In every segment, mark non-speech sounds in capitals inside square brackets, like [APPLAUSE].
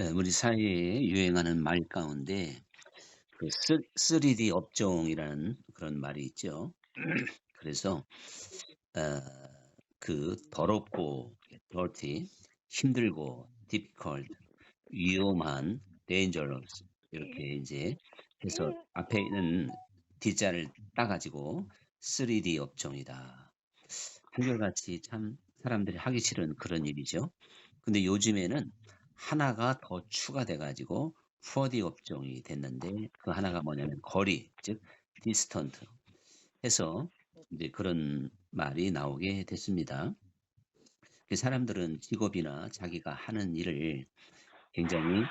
예, 우리 사회에 유행하는 말 가운데 그 쓰, 3D 업종이라는 그런 말이 있죠. [CLEARS THROAT] 그래서 어, 그 더럽고 dirty, 힘들고 difficult, 위험한 dangerous 이렇게 이제 해서 앞에 있는 D자를 따가지고 3D 업종이다. 한결같이 참 사람들이 하기 싫은 그런 일이죠. 근데 요즘에는 하나가 더 추가돼 가지고 4D 업종이 됐는데 그 하나가 뭐냐면 거리, 즉 디스턴트 해서 이제 그런 말이 나오게 됐습니다. 그 사람들은 직업이나 자기가 하는 일을 굉장히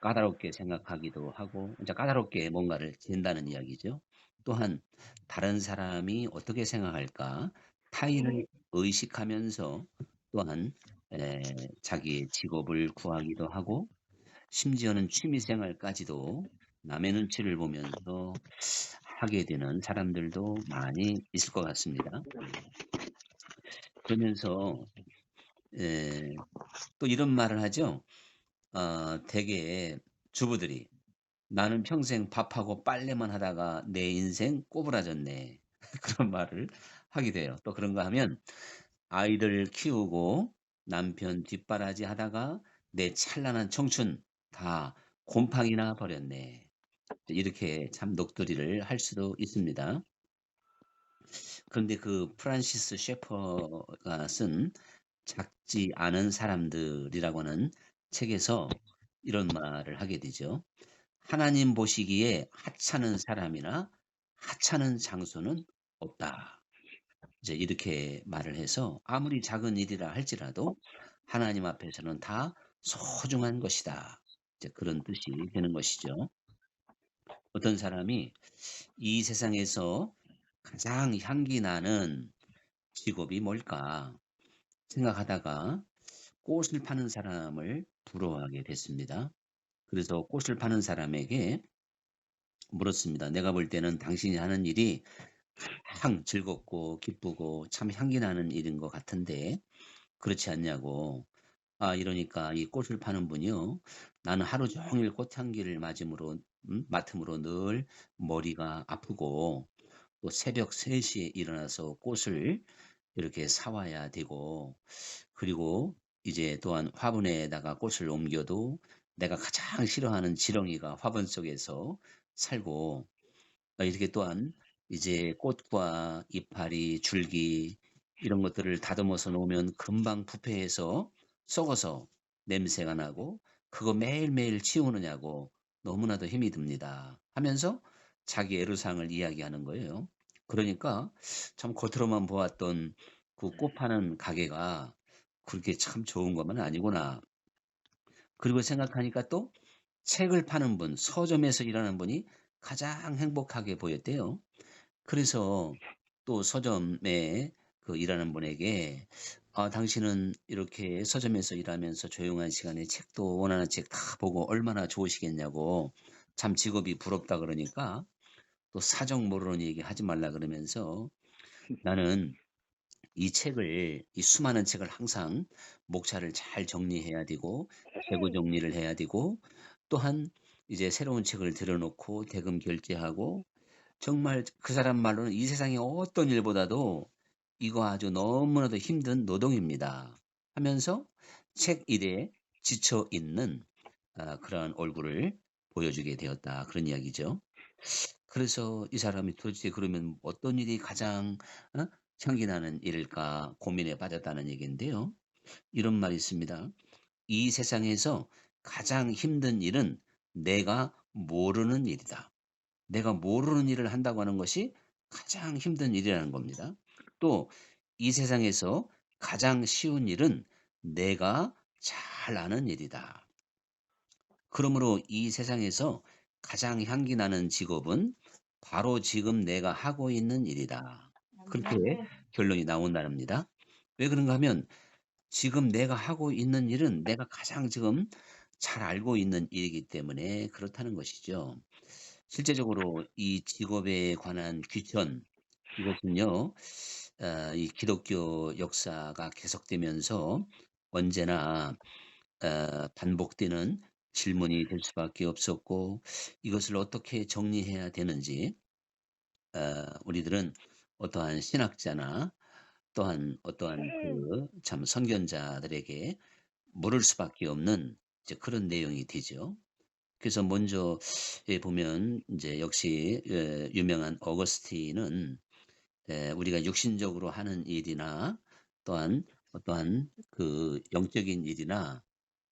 까다롭게 생각하기도 하고 이제 까다롭게 뭔가를 잰다는 이야기죠. 또한 다른 사람이 어떻게 생각할까 타인을 의식하면서 또한 에, 자기의 직업을 구하기도 하고 심지어는 취미 생활까지도 남의 눈치를 보면서 하게 되는 사람들도 많이 있을 것 같습니다. 그러면서 에, 또 이런 말을 하죠. 어, 대개 주부들이 나는 평생 밥하고 빨래만 하다가 내 인생 꼬부라졌네. [LAUGHS] 그런 말을 하게 돼요. 또 그런가 하면 아이들 키우고 남편 뒷바라지 하다가 내 찬란한 청춘 다 곰팡이나 버렸네. 이렇게 참 녹두리를 할 수도 있습니다. 그런데 그 프란시스 셰퍼가 쓴 작지 않은 사람들이라고 하는 책에서 이런 말을 하게 되죠. 하나님 보시기에 하찮은 사람이나 하찮은 장소는 없다. 이제 이렇게 말을 해서 아무리 작은 일이라 할지라도 하나님 앞에서는 다 소중한 것이다. 이제 그런 뜻이 되는 것이죠. 어떤 사람이 이 세상에서 가장 향기 나는 직업이 뭘까 생각하다가 꽃을 파는 사람을 부러워하게 됐습니다. 그래서 꽃을 파는 사람에게 물었습니다. 내가 볼 때는 당신이 하는 일이 가장 즐겁고 기쁘고 참 향기 나는 일인 것 같은데 그렇지 않냐고. 아, 이러니까 이 꽃을 파는 분이요. 나는 하루 종일 꽃향기를 맞음으로, 음, 맡음으로 늘 머리가 아프고 또 새벽 3시에 일어나서 꽃을 이렇게 사와야 되고 그리고 이제 또한 화분에다가 꽃을 옮겨도 내가 가장 싫어하는 지렁이가 화분 속에서 살고 어, 이렇게 또한 이제 꽃과 이파리, 줄기 이런 것들을 다듬어서 놓으면 금방 부패해서 썩어서 냄새가 나고 그거 매일매일 치우느냐고 너무나도 힘이 듭니다. 하면서 자기 애로사항을 이야기하는 거예요. 그러니까 참 겉으로만 보았던 그 꽃 파는 가게가 그렇게 참 좋은 것만 아니구나. 그리고 생각하니까 또 책을 파는 분, 서점에서 일하는 분이 가장 행복하게 보였대요. 그래서 또 서점에 그 일하는 분에게 아, 당신은 이렇게 서점에서 일하면서 조용한 시간에 책도 원하는 책 다 보고 얼마나 좋으시겠냐고 참 직업이 부럽다 그러니까 또 사정 모르는 얘기 하지 말라 그러면서 나는 이 책을 이 수많은 책을 항상 목차를 잘 정리해야 되고 재고 정리를 해야 되고 또한 이제 새로운 책을 들여놓고 대금 결제하고 정말 그 사람 말로는 이 세상의 어떤 일보다도 이거 아주 너무나도 힘든 노동입니다. 하면서 책 일에 지쳐 있는 아, 그러한 얼굴을 보여주게 되었다. 그런 이야기죠. 그래서 이 사람이 도대체 그러면 어떤 일이 가장 어? 향기 나는 일일까 고민에 빠졌다는 얘기인데요. 이런 말이 있습니다. 이 세상에서 가장 힘든 일은 내가 모르는 일이다. 내가 모르는 일을 한다고 하는 것이 가장 힘든 일이라는 겁니다. 또 이 세상에서 가장 쉬운 일은 내가 잘 아는 일이다. 그러므로 이 세상에서 가장 향기 나는 직업은 바로 지금 내가 하고 있는 일이다. 그렇게 결론이 나온다는겁니다. 왜 그런가 하면 지금 내가 하고 있는 일은 내가 가장 지금 잘 알고 있는 일이기 때문에 그렇다는 것이죠. 실제적으로 이 직업에 관한 귀천 이것은요. 어, 이 기독교 역사가 계속되면서 언제나 어 반복되는 질문이 될 수밖에 없었고 이것을 어떻게 정리해야 되는지 어 우리들은 어떠한 신학자나 또한 어떠한 그 참 선견자들에게 물을 수밖에 없는 이제 그런 내용이 되죠. 그래서 먼저 예 보면 인제 역시 예 유명한 어거스틴은 예 우리가 육신적으로 하는 일이나 또한 어떠한 그 영적인 일이나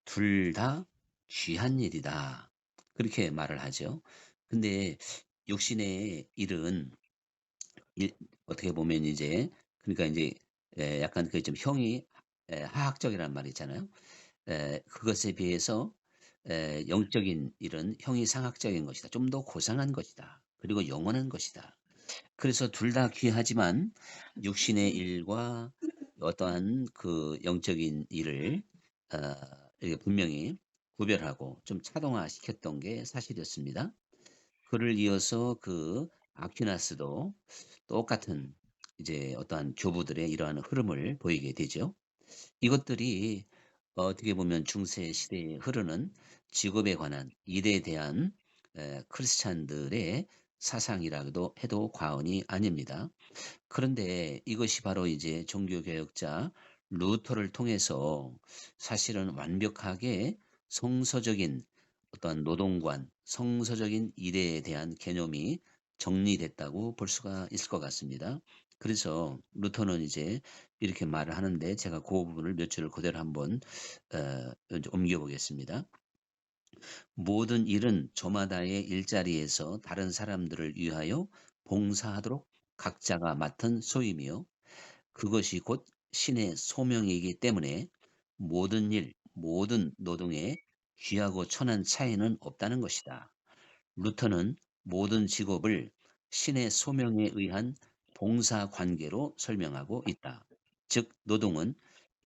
"둘 다 귀한 일이다." 그렇게 말을 하죠. 근데 육신의 일은 일 어떻게 보면 이제 그러니까 예 약간 그 좀 형이 예 하학적이라는 말이 있잖아요. 예 그것에 비해서 예 영적인 일은 형이 상학적인 것이다. 좀 더 고상한 것이다. 그리고 영원한 것이다. 그래서 둘 다 귀하지만 육신의 일과 어떠한 그 영적인 일을 어 분명히 구별하고 좀 차등화시켰던 게 사실이었습니다. 그를 이어서 그 아퀴나스도 똑같은 이제 어떠한 교부들의 이러한 흐름을 보이게 되죠. 이것들이 어떻게 보면 중세 시대에 흐르는 직업에 관한 일에 대한 에 크리스찬들의 사상이라고도 해도 과언이 아닙니다. 그런데 이것이 바로 이제 종교 개혁자 루터를 통해서 사실은 완벽하게 성서적인 어떠한 노동관, 성서적인 일에 대한 개념이 정리됐다고 볼 수가 있을 것 같습니다. 그래서 루터는 이제 이렇게 말을 하는데 제가 고 부분을 몇 줄을 그대로 한번 어 이제 옮겨 보겠습니다. "모든 일은 저마다의 일자리에서 다른 사람들을 위하여 봉사하도록 각자가 맡은 소임이요 그것이 곧 신의 소명이기 때문에 모든 일, 모든 노동에 귀하고 천한 차이는 없다는 것이다." 루터는 모든 직업을 신의 소명에 의한 봉사 관계로 설명하고 있다. 즉 노동은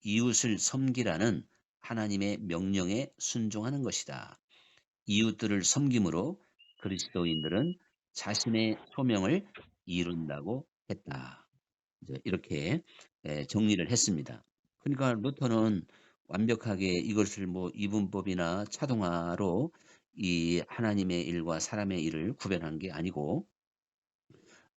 이웃을 섬기라는 하나님의 명령에 순종하는 것이다. 이웃들을 섬김으로 그리스도인들은 자신의 소명을 이룬다고 했다. 이렇게 예 정리를 했습니다. 그러니까 루터는 완벽하게 이것을 뭐 이분법이나 차등화로 이 하나님의 일과 사람의 일을 구별한 게 아니고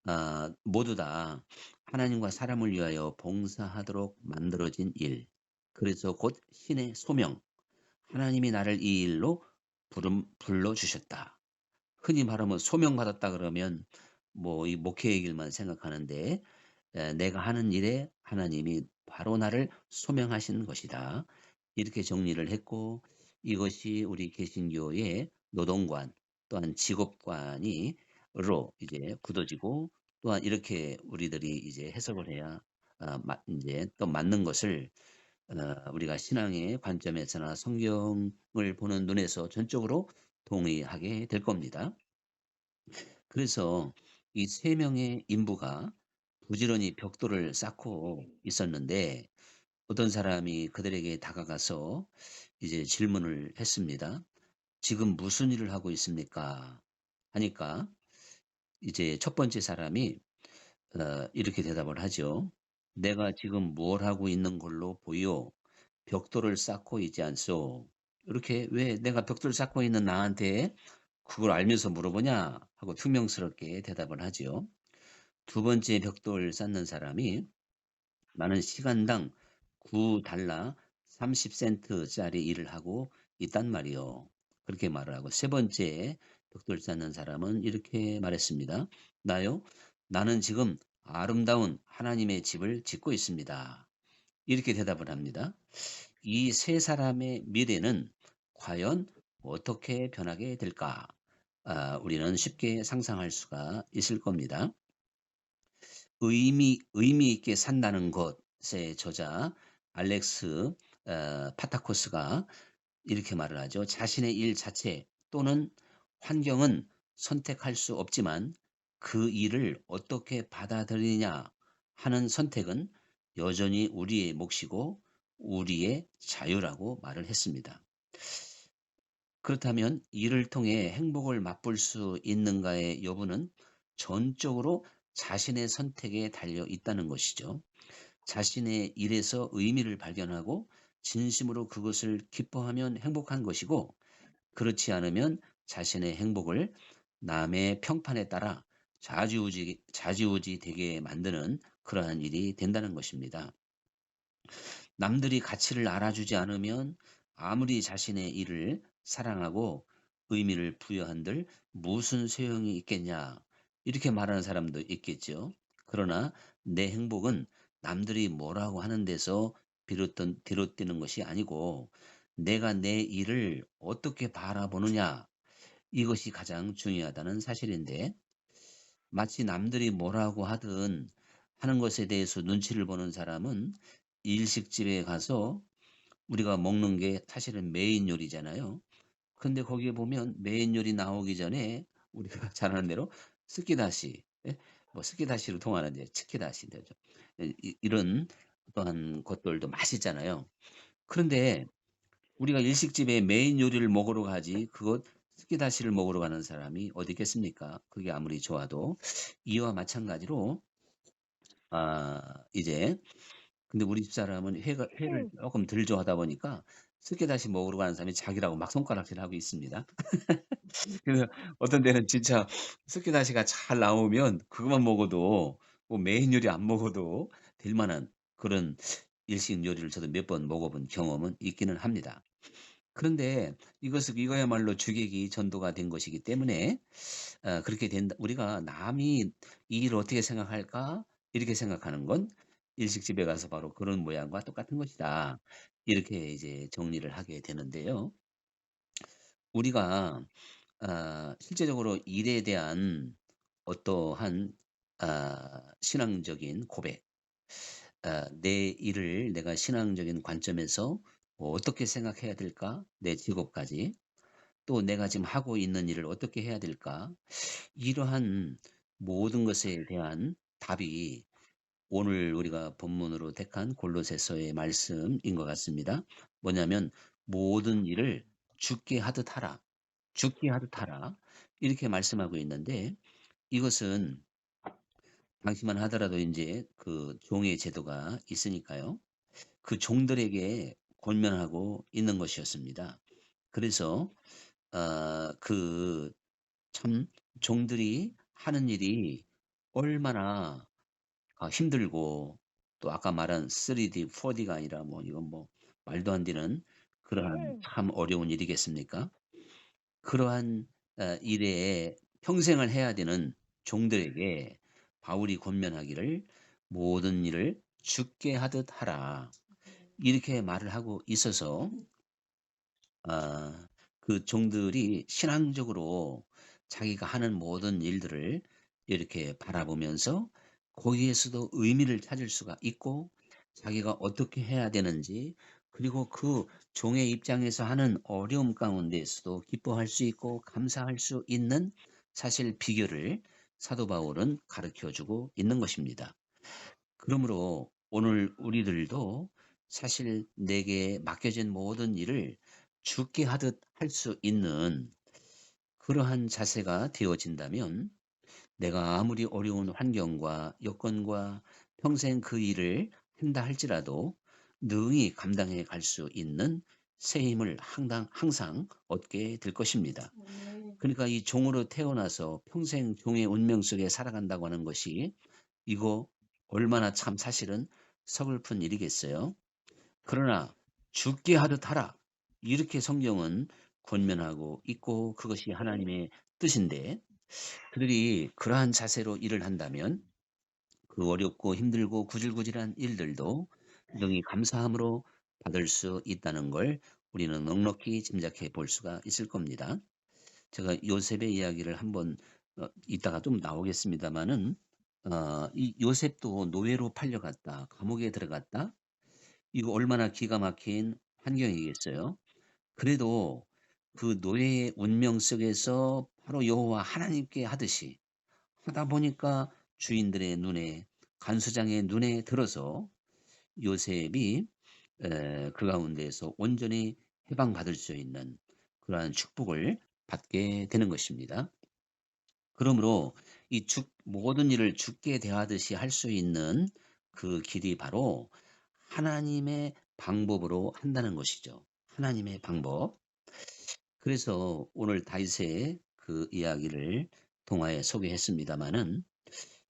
아 모두 다 하나님과 사람을 위하여 봉사하도록 만들어진 일. 그래서 곧 신의 소명. 하나님이 나를 이 일로 부름 불러 주셨다. 흔히 말하면 소명받았다 그러면 뭐 이 목회의 길만 생각하는데 에 내가 하는 일에 하나님이 바로 나를 소명하신 것이다. 이렇게 정리를 했고 이것이 우리 개신교의 노동관 또한 직업관이 로 이제 굳어지고 또한 이렇게 우리들이 이제 해석을 해야 아맞 인제 또 맞는 것을 어 우리가 신앙의 관점에서나 성경을 보는 눈에서 전적으로 동의하게 될 겁니다. 그래서 이3 명의 인부가 부지런히 벽돌을 쌓고 있었는데 어떤 사람이 그들에게 다가가서 이제 질문을 했습니다. "지금 무슨 일을 하고 있습니까?" 하니까 이제 첫 번째 사람이 어 이렇게 대답을 하죠. "내가 지금 뭘 하고 있는 걸로 보요? 벽돌을 쌓고 있지 않소." 이렇게 "왜 내가 벽돌 쌓고 있는 나한테 그걸 알면서 물어보냐?" 하고 퉁명스럽게 대답을 하지요. 두 번째 벽돌 쌓는 사람이 "나는 시간당 9 달러 30 센트짜리 일을 하고 있단 말이요." 그렇게 말을 하고 세 번째 벽돌 쌓는 사람은 이렇게 말했습니다. "나요? 나는 지금 아름다운 하나님의 집을 짓고 있습니다." 이렇게 대답을 합니다. 이 세 사람의 미래는 과연 어떻게 변하게 될까? 아 우리는 쉽게 상상할 수가 있을 겁니다. 의미 의미 있게 산다는 것의 저자 알렉스 어 파타코스가 이렇게 말을 하죠. "자신의 일 자체 또는 환경은 선택할 수 없지만 그 일을 어떻게 받아들이냐 하는 선택은 여전히 우리의 몫이고 우리의 자유라고 말을 했습니다. 그렇다면 일을 통해 행복을 맛볼 수 있는가의 여부는 전적으로 자신의 선택에 달려 있다는 것이죠. 자신의 일에서 의미를 발견하고 진심으로 그것을 기뻐하면 행복한 것이고 그렇지 않으면 자신의 행복을 남의 평판에 따라 좌지우지, 좌지우지 되게 만드는 그러한 일이 된다는 것입니다. 남들이 가치를 알아주지 않으면 아무리 자신의 일을 사랑하고 의미를 부여한들 무슨 소용이 있겠냐 이렇게 말하는 사람도 있겠죠. 그러나 내 행복은 남들이 뭐라고 하는 데서 비롯된, 비롯되는 것이 아니고 내가 내 일을 어떻게 바라보느냐 이것이 가장 중요하다는 사실인데 마치 남들이 뭐라고 하든 하는 것에 대해서 눈치를 보는 사람은 일식집에 가서 우리가 먹는 게 사실은 메인 요리잖아요. 근데 거기에 보면 메인 요리 나오기 전에 우리가 [LAUGHS] 잘 아는 대로 스키다시, 예? 뭐 스키다시로 통하는 이제 치키다시 되죠. 이, 이런 어떠한 것들도 맛있잖아요. 그런데 우리가 일식집에 메인 요리를 먹으러 가지 그것 스키다시를 먹으러 가는 사람이 어디 있겠습니까? 그게 아무리 좋아도 이와 마찬가지로 아 이제 근데 우리 집사람은 회가 회를 조금 덜 좋아하다 보니까 스키다시 먹으러 가는 사람이 자기라고 막 손가락질하고 있습니다. [LAUGHS] 그래서 어떤 데는 진짜 스키다시가 잘 나오면 그것만 먹어도 뭐 메인 요리 안 먹어도 될 만한 그런 일식 요리를 저도 몇 번 먹어본 경험은 있기는 합니다. 그런데 이것은 이거야말로 주객이 전도가 된 것이기 때문에 어, 그렇게 된다. 우리가 남이 이 일을 어떻게 생각할까 이렇게 생각하는 건 일식집에 가서 바로 그런 모양과 똑같은 것이다. 이렇게 이제 정리를 하게 되는데요. 우리가 아, 실제적으로 일에 대한 어떠한 아, 신앙적인 고백, 아, 내 일을 내가 신앙적인 관점에서 뭐 어떻게 생각해야 될까? 내 직업까지. 또 내가 지금 하고 있는 일을 어떻게 해야 될까? 이러한 모든 것에 대한 답이 오늘 우리가 본문으로 택한 골로새서의 말씀인 것 같습니다. 뭐냐면 모든 일을 죽게 하듯 하라. 죽게 하듯 하라. 이렇게 말씀하고 있는데 이것은 당시만 하더라도 이제 그 종의 제도가 있으니까요. 그 종들에게 권면하고 있는 것이었습니다. 그래서 어, 그참 종들이 하는 일이 얼마나 아, 힘들고 또 아까 말한 3D, 4D가 아니라 뭐 이건 뭐 말도 안 되는 그러한 음. 참 어려운 일이겠습니까? 그러한 어, 일에 평생을 해야 되는 종들에게 바울이 권면하기를 모든 일을 죽게 하듯 하라. 이렇게 말을 하고 있어서 아, 그 종들이 신앙적으로 자기가 하는 모든 일들을 이렇게 바라보면서 거기에서도 의미를 찾을 수가 있고 자기가 어떻게 해야 되는지 그리고 그 종의 입장에서 하는 어려움 가운데에서도 기뻐할 수 있고 감사할 수 있는 사실 비결을 사도 바울은 가르쳐 주고 있는 것입니다. 그러므로 오늘 우리들도 사실 내게 맡겨진 모든 일을 죽게 하듯 할 수 있는 그러한 자세가 되어진다면 내가 아무리 어려운 환경과 여건과 평생 그 일을 한다 할지라도 능히 감당해 갈 수 있는 새 힘을 항상, 항상 얻게 될 것입니다. 그러니까 이 종으로 태어나서 평생 종의 운명 속에 살아간다고 하는 것이 이거 얼마나 참 사실은 서글픈 일이겠어요. 그러나 죽게 하듯 하라. 이렇게 성경은 권면하고 있고 그것이 하나님의 뜻인데 그들이 그러한 자세로 일을 한다면 그 어렵고 힘들고 구질구질한 일들도 능히 감사함으로 받을 수 있다는 걸 우리는 넉넉히 짐작해 볼 수가 있을 겁니다. 제가 요셉의 이야기를 한번 어, 이따가 좀 나오겠습니다만은 어, 이 요셉도 노예로 팔려갔다, 감옥에 들어갔다. 이거 얼마나 기가 막힌 환경이겠어요. 그래도 그 노예의 운명 속에서 바로 여호와 하나님께 하듯이 하다 보니까 주인들의 눈에 간수장의 눈에 들어서 요셉이 에, 그 가운데에서 온전히 해방받을 수 있는 그러한 축복을 받게 되는 것입니다. 그러므로 이 죽, 모든 일을 죽게 대하듯이 할 수 있는 그 길이 바로 하나님의 방법으로 한다는 것이죠. 하나님의 방법. 그래서 오늘 다윗의 그 이야기를 동화에 소개했습니다마는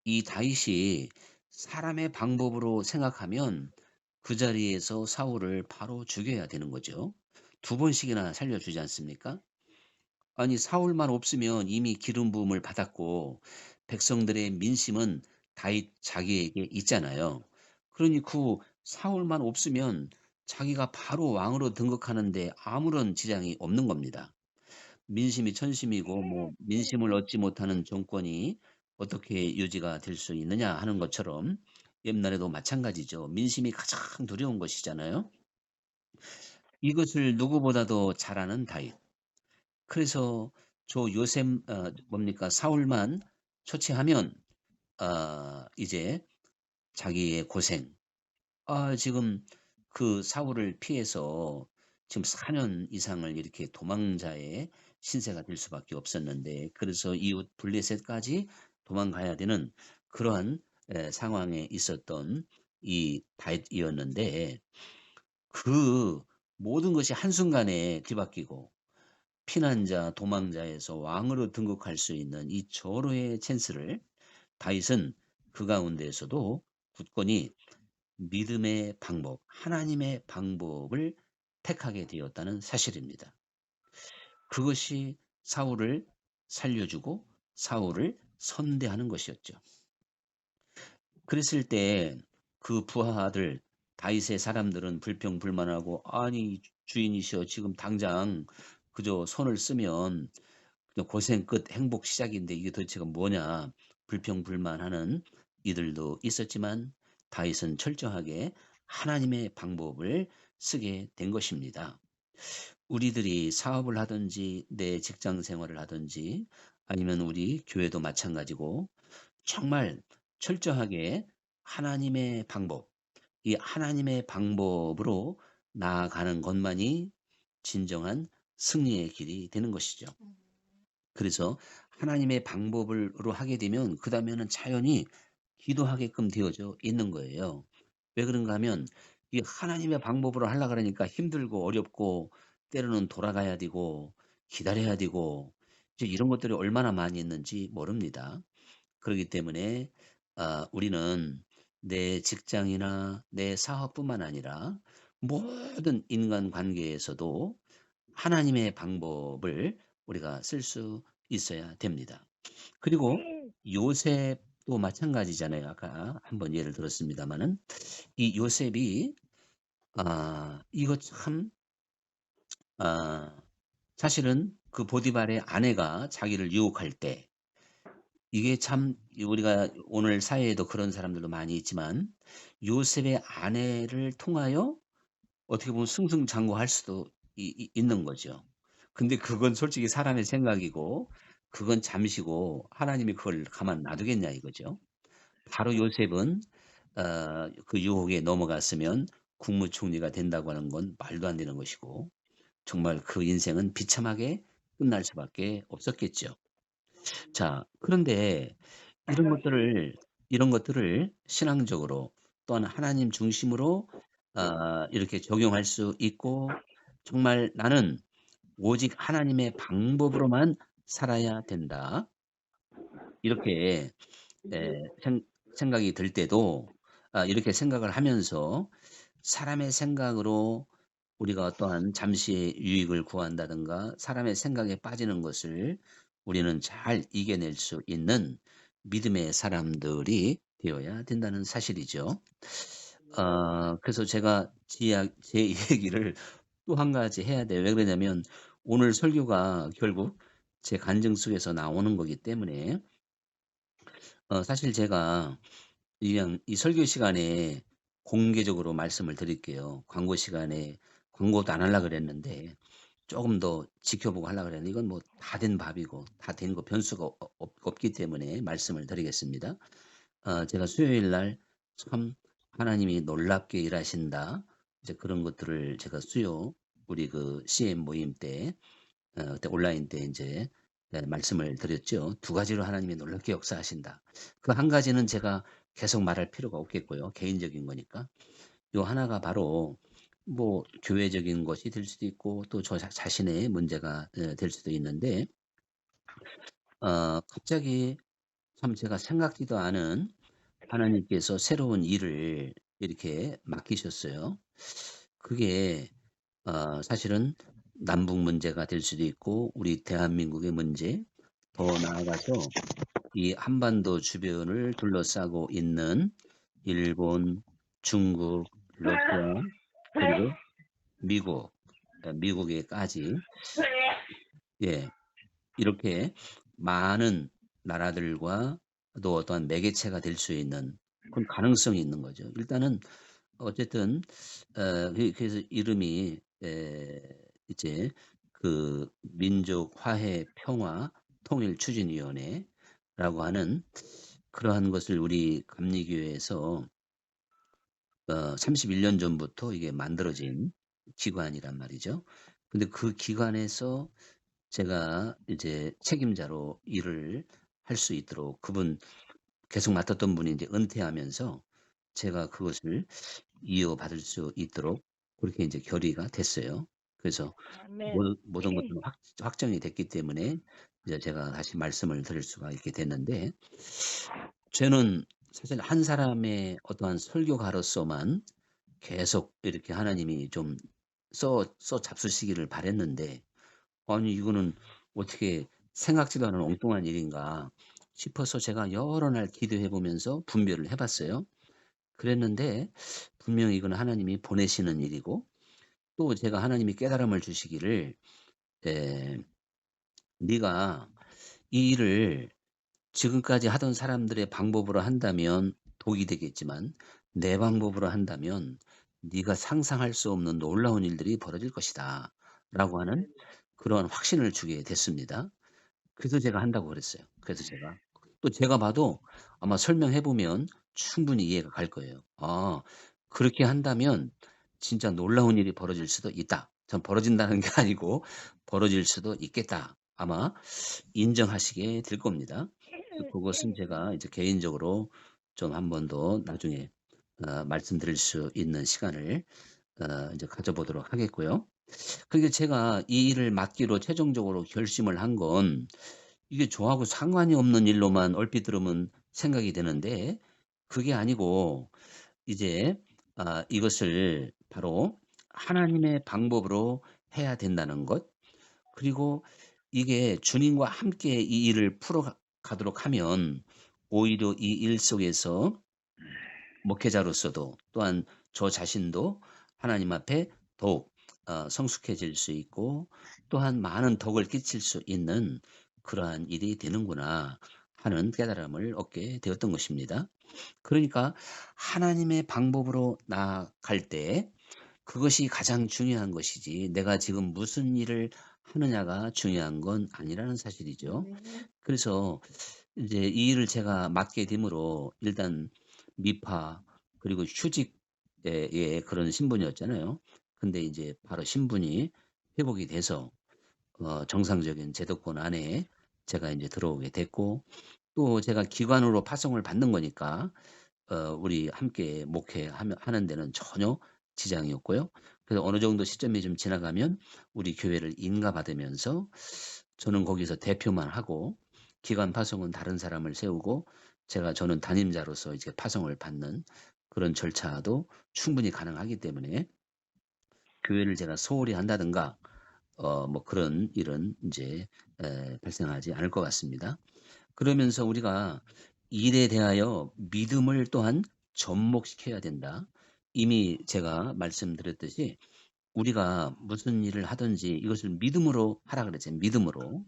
이 다윗이 사람의 방법으로 생각하면 그 자리에서 사울을 바로 죽여야 되는 거죠. 두 번씩이나 살려주지 않습니까? 아니 사울만 없으면 이미 기름 부음을 받았고 백성들의 민심은 다윗 자기에게 있잖아요. 그러니 그 사울만 없으면 자기가 바로 왕으로 등극하는데 아무런 지장이 없는 겁니다. 민심이 천심이고 뭐 민심을 얻지 못하는 정권이 어떻게 유지가 될 수 있느냐 하는 것처럼 옛날에도 마찬가지죠. 민심이 가장 두려운 것이잖아요. 이것을 누구보다도 잘 아는 다윗. 그래서 저 요셉 어 뭡니까 사울만 처치하면 아 이제 자기의 고생 아 지금 그 사울을 피해서 지금 4년 이상을 이렇게 도망자의 신세가 될 수밖에 없었는데 그래서 이웃 블레셋까지 도망가야 되는 그러한 에, 상황에 있었던 이 다윗이었는데 그 모든 것이 한순간에 뒤바뀌고 피난자, 도망자에서 왕으로 등극할 수 있는 이 절호의 찬스를 다윗은 그 가운데에서도 굳건히 믿음의 방법, 하나님의 방법을 택하게 되었다는 사실입니다. 그것이 사울을 살려주고 사울을 선대하는 것이었죠. 그랬을 때 그 부하들 다윗의 사람들은 불평불만하고 아니 주인이시여 지금 당장 그저 손을 쓰면 고생 끝 행복 시작인데 이게 도대체가 뭐냐 불평불만하는 이들도 있었지만 다윗은 철저하게 하나님의 방법을 쓰게 된 것입니다. 우리들이 사업을 하든지 내 직장 생활을 하든지 아니면 우리 교회도 마찬가지고 정말 철저하게 하나님의 방법, 이 하나님의 방법으로 나아가는 것만이 진정한 승리의 길이 되는 것이죠. 그래서 하나님의 방법으로 하게 되면 그 다음에는 자연히 기도하게끔 되어져 있는 거예요. 왜 그런가 하면 이 하나님의 방법으로 하려 그러니까 힘들고 어렵고 때로는 돌아가야 되고 기다려야 되고 이제 이런 것들이 얼마나 많이 있는지 모릅니다. 그렇기 때문에 아, 우리는 내 직장이나 내 사업뿐만 아니라 모든 인간 관계에서도 하나님의 방법을 우리가 쓸 수 있어야 됩니다. 그리고 요셉 도 마찬가지잖아요. 아까 한번 예를 들었습니다만은 이 요셉이 아, 이거 참 아, 사실은 그 보디발의 아내가 자기를 유혹할 때 이게 참 우리가 오늘 사회에도 그런 사람들도 많이 있지만 요셉의 아내를 통하여 어떻게 보면 승승장구할 수도 이- 이- 있는 거죠. 근데 그건 솔직히 사람의 생각이고 그건 잠시고 하나님이 그걸 가만 놔두겠냐 이거죠. 바로 요셉은 어, 그 유혹에 넘어갔으면 국무총리가 된다고 하는 건 말도 안 되는 것이고 정말 그 인생은 비참하게 끝날 수밖에 없었겠죠. 자, 그런데 이런 것들을 이런 것들을 신앙적으로 또한 하나님 중심으로 아, 이렇게 적용할 수 있고 정말 나는 오직 하나님의 방법으로만 살아야 된다. 이렇게 에, 생, 생각이 들 때도 아, 이렇게 생각을 하면서 사람의 생각으로 우리가 어떠한 잠시의 유익을 구한다든가 사람의 생각에 빠지는 것을 우리는 잘 이겨낼 수 있는 믿음의 사람들이 되어야 된다는 사실이죠. 어, 그래서 제가 제, 제 [LAUGHS] 얘기를 또 한 가지 해야 돼요. 왜 그러냐면 오늘 설교가 결국 제 간증 속에서 나오는 거기 때문에 어, 사실 제가 그냥 이 설교 시간에 공개적으로 말씀을 드릴게요. 광고 시간에 광고도 안 하려고 그랬는데 조금 더 지켜보고 하려고 그랬는데 이건 뭐 다 된 밥이고 다 된 거 변수가 없, 없- 없기 때문에 말씀을 드리겠습니다. 어, 제가 수요일 날 참 하나님이 놀랍게 일하신다. 이제 그런 것들을 제가 수요 우리 그 CM 모임 때 어, 그때 온라인 때 이제 네, 말씀을 드렸죠. 두 가지로 하나님이 놀랍게 역사하신다. 그 한 가지는 제가 계속 말할 필요가 없겠고요. 개인적인 거니까. 요 하나가 바로 뭐 교회적인 것이 될 수도 있고 또 저 자신의 문제가 어, 될 수도 있는데 어, 갑자기 참 제가 생각지도 않은 하나님께서 새로운 일을 이렇게 맡기셨어요. 그게 어, 사실은 남북 문제가 될 수도 있고 우리 대한민국의 문제 더 나아가서 이 한반도 주변을 둘러싸고 있는 일본, 중국, 러시아 그리고 미국, 어, 미국에까지 예 이렇게 많은 나라들과 또 어떠한 매개체가 될 수 있는 그런 가능성이 있는 거죠. 일단은 어쨌든 어, 그- 그래서 이름이 에, 이제 그 민족 화해 평화 통일 추진위원회라고 하는 그러한 것을 우리 감리교회에서 어, 31년 전부터 이게 만들어진 기관이란 말이죠. 근데 그 기관에서 제가 이제 책임자로 일을 할 수 있도록 그분 계속 맡았던 분이 이제 은퇴하면서 제가 그것을 이어받을 수 있도록 그렇게 이제 결의가 됐어요. 그래서 아멘. 모든, 모든 것은 확, 확정이 됐기 때문에 이제 제가 다시 말씀을 드릴 수가 있게 됐는데 저는 사실 한 사람의 어떠한 설교가로서만 계속 이렇게 하나님이 좀 써, 써 잡수시기를 바랬는데 아니 이거는 어떻게 생각지도 않은 엉뚱한 일인가 싶어서 제가 여러 날 기도해 보면서 분별을 해봤어요. 그랬는데 분명히 이건 하나님이 보내시는 일이고 또 제가 하나님이 깨달음을 주시기를 에, 네가 이 일을 지금까지 하던 사람들의 방법으로 한다면 독이 되겠지만 내 방법으로 한다면 네가 상상할 수 없는 놀라운 일들이 벌어질 것이다 라고 하는 그런 확신을 주게 됐습니다. 그래서 제가 한다고 그랬어요. 그래서 제가 또 제가 봐도 아마 설명해 보면 충분히 이해가 갈 거예요. 아, 그렇게 한다면 진짜 놀라운 일이 벌어질 수도 있다. 전 벌어진다는 게 아니고 벌어질 수도 있겠다. 아마 인정하시게 될 겁니다. 그것은 제가 이제 개인적으로 좀 한 번 더 나중에 어, 말씀드릴 수 있는 시간을 어, 이제 가져보도록 하겠고요. 그게 제가 이 일을 맡기로 최종적으로 결심을 한 건 이게 저하고 상관이 없는 일로만 얼핏 들으면 생각이 되는데 그게 아니고 이제 아, 이것을 바로 하나님의 방법으로 해야 된다는 것 그리고 이게 주님과 함께 이 일을 풀어가도록 하면 오히려 이 일 속에서 목회자로서도 또한 저 자신도 하나님 앞에 더욱 어, 성숙해질 수 있고 또한 많은 덕을 끼칠 수 있는 그러한 일이 되는구나 하는 깨달음을 얻게 되었던 것입니다. 그러니까 하나님의 방법으로 나아갈 때 그것이 가장 중요한 것이지 내가 지금 무슨 일을 하느냐가 중요한 건 아니라는 사실이죠. 그래서 이제 이 일을 제가 맡게 되므로 일단 미파 그리고 휴직의 예, 그런 신분이었잖아요. 근데 이제 바로 신분이 회복이 돼서 어, 정상적인 제도권 안에 제가 이제 들어오게 됐고 또 제가 기관으로 파송을 받는 거니까 어, 우리 함께 목회하면 하는 데는 전혀 지장이 없고요. 그래서 어느 정도 시점이 좀 지나가면 우리 교회를 인가받으면서 저는 거기서 대표만 하고 기관 파송은 다른 사람을 세우고 제가 저는 담임자로서 이제 파송을 받는 그런 절차도 충분히 가능하기 때문에 교회를 제가 소홀히 한다든가 어, 뭐 그런 일은 이제 에, 발생하지 않을 것 같습니다. 그러면서 우리가 일에 대하여 믿음을 또한 접목시켜야 된다. 이미 제가 말씀드렸듯이 우리가 무슨 일을 하든지 이것을 믿음으로 하라 그랬잖아요. 믿음으로.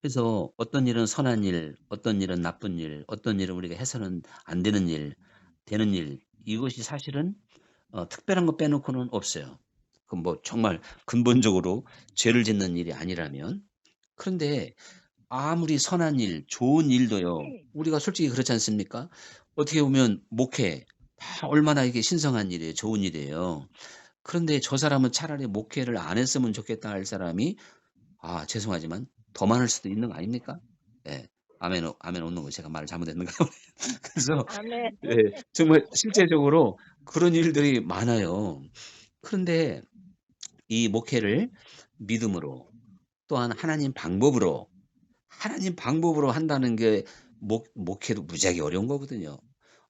그래서 어떤 일은 선한 일, 어떤 일은 나쁜 일, 어떤 일은 우리가 해서는 안 되는 일, 되는 일, 이것이 사실은 어, 특별한 거 빼놓고는 없어요. 그 뭐 정말 근본적으로 죄를 짓는 일이 아니라면. 그런데 아무리 선한 일, 좋은 일도요. 우리가 솔직히 그렇지 않습니까? 어떻게 보면 목회 다 얼마나 이게 신성한 일이에요. 좋은 일이에요. 그런데 저 사람은 차라리 목회를 안 했으면 좋겠다 할 사람이 아, 죄송하지만 더 많을 수도 있는 거 아닙니까? 예. 아멘, 오- 아멘 오는 거 제가 말을 잘못했는가? [LAUGHS] 그래서. 예, 정말 실제적으로 그런 일들이 많아요. 그런데 이 목회를 믿음으로 또한 하나님 방법으로 하나님 방법으로 한다는 게 목, 목회도 무지하게 어려운 거거든요.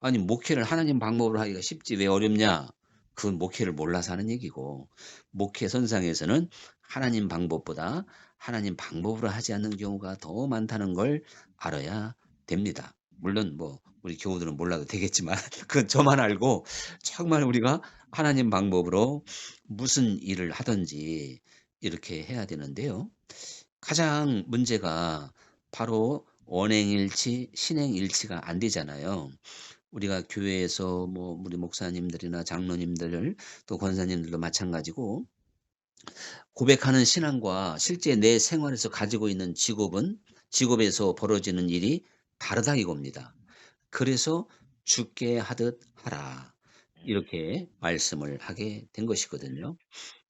아니 목회를 하나님 방법으로 하기가 쉽지 왜 어렵냐? 그건 목회를 몰라서 하는 얘기고 목회 선상에서는 하나님 방법보다 하나님 방법으로 하지 않는 경우가 더 많다는 걸 알아야 됩니다. 물론 뭐 우리 교우들은 몰라도 되겠지만 [LAUGHS] 그건 저만 알고 정말 우리가 하나님 방법으로 무슨 일을 하든지 이렇게 해야 되는데요. 가장 문제가 바로 언행일치, 신행일치가 안 되잖아요. 우리가 교회에서 뭐 우리 목사님들이나 장로님들 또 권사님들도 마찬가지고 고백하는 신앙과 실제 내 생활에서 가지고 있는 직업은 직업에서 벌어지는 일이 다르다 이겁니다. 그래서 죽게 하듯 하라. 이렇게 말씀을 하게 된 것이거든요.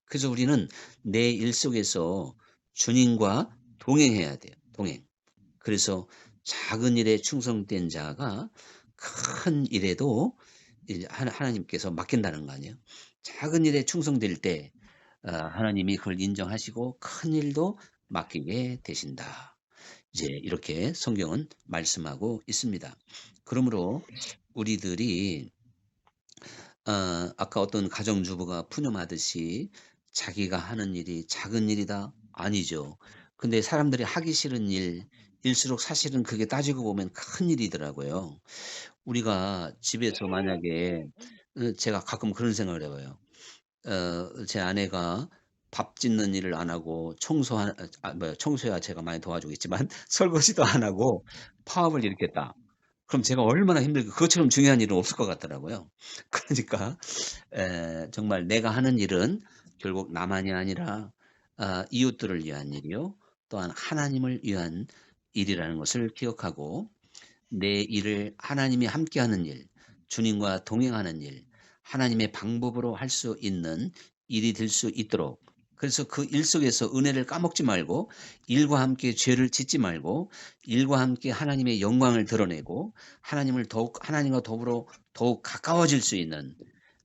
그래서 우리는 내 일 속에서 주님과 동행해야 돼요. 동행. 그래서 작은 일에 충성된 자가 큰 일에도 하나님께서 맡긴다는 거 아니에요. 작은 일에 충성될 때 어, 하나님이 그걸 인정하시고 큰 일도 맡기게 되신다. 이제 이렇게 성경은 말씀하고 있습니다. 그러므로 우리들이 어, 아까 어떤 가정주부가 푸념하듯이 자기가 하는 일이 작은 일이다? 아니죠. 근데 사람들이 하기 싫은 일, 일수록 사실은 그게 따지고 보면 큰 일이더라고요. 우리가 집에서 만약에 어, 제가 가끔 그런 생각을 해 봐요. 어, 제 아내가 밥 짓는 일을 안 하고 청소하, 아, 뭐 청소야 제가 많이 도와주겠지만 [LAUGHS] 설거지도 안 하고 파업을 일으켰다. 그럼 제가 얼마나 힘들고 그것처럼 중요한 일은 없을 것 같더라고요. [LAUGHS] 그러니까 에, 정말 내가 하는 일은 결국 나만이 아니라 아, 이웃들을 위한 일이요. 또한 하나님을 위한 일이라는 것을 기억하고 내 일을 하나님이 함께하는 일, 주님과 동행하는 일, 하나님의 방법으로 할 수 있는 일이 될 수 있도록 그래서 그 일 속에서 은혜를 까먹지 말고 일과 함께 죄를 짓지 말고 일과 함께 하나님의 영광을 드러내고 하나님을 더욱 하나님과 더불어 더욱 가까워질 수 있는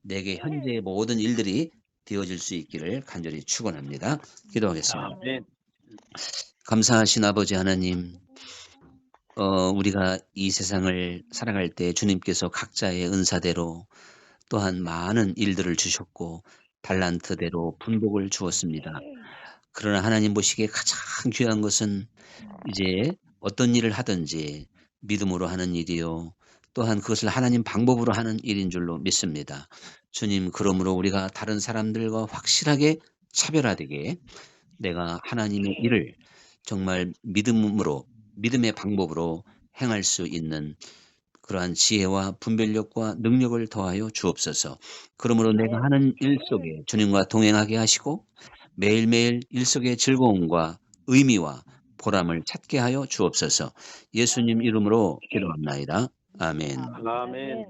내게 현재의 모든 일들이 되어질 수 있기를 간절히 축원합니다. 기도하겠습니다. 아멘. 감사하신 아버지 하나님, 어, 우리가 이 세상을 살아갈 때 주님께서 각자의 은사대로 또한 많은 일들을 주셨고 달란트대로 분복을 주었습니다. 그러나 하나님 보시기에 가장 귀한 것은 이제 어떤 일을 하든지 믿음으로 하는 일이요. 또한 그것을 하나님 방법으로 하는 일인 줄로 믿습니다. 주님, 그러므로 우리가 다른 사람들과 확실하게 차별화되게 내가 하나님의 일을 정말 믿음으로, 믿음의 방법으로 행할 수 있는 그러한 지혜와 분별력과 능력을 더하여 주옵소서. 그러므로 내가 하는 일 속에 주님과 동행하게 하시고 매일매일 일 속의 즐거움과 의미와 보람을 찾게 하여 주옵소서. 예수님 이름으로 기도합나이다. 아멘. 아멘.